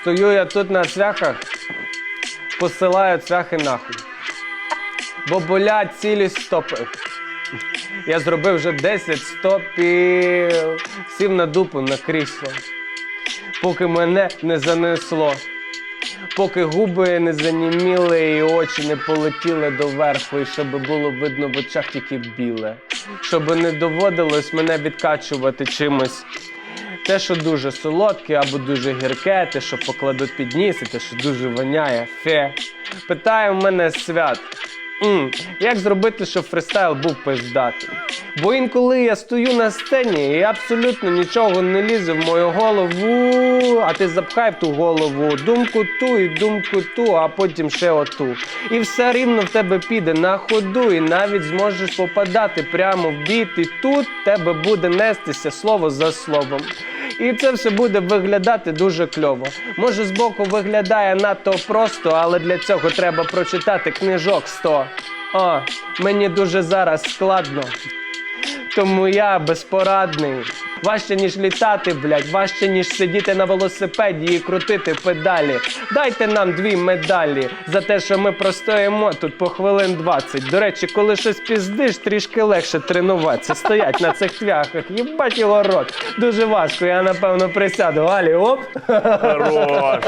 Стою я тут на цвяхах, посилаю цвяхи нахуй. Бо болять цілі стопи. Я зробив вже 10 стопів, сів на дупу на крісло, поки мене не занесло, поки губи не заніміли і очі не полетіли доверху, і щоб було видно в очах тільки біле, щоб не доводилось мене відкачувати чимось. Те, що дуже солодке або дуже гірке, те, що покладуть під ніс, і те, що дуже воняє, фе. Питає в мене свят. М, як зробити, щоб фристайл був пиздатий? Бо інколи я стою на сцені і абсолютно нічого не лізе в мою голову, а ти запхай в ту голову думку ту і думку ту, а потім ще оту. І все рівно в тебе піде на ходу, і навіть зможеш попадати прямо в біт, і тут тебе буде нестися слово за словом. І це все буде виглядати дуже кльово. Може, збоку виглядає надто просто, але для цього треба прочитати книжок 100. О, мені дуже зараз складно. Тому я безпорадний. Важче, ніж літати, блядь, важче, ніж сидіти на велосипеді і крутити педалі. Дайте нам дві медалі за те, що ми простоїмо тут по хвилин 20. До речі, коли щось піздиш, трішки легше тренуватися. Стоять на цих твяхах. Їбать його рот. Дуже важко. Я напевно присяду. Алі, оп. Хорош.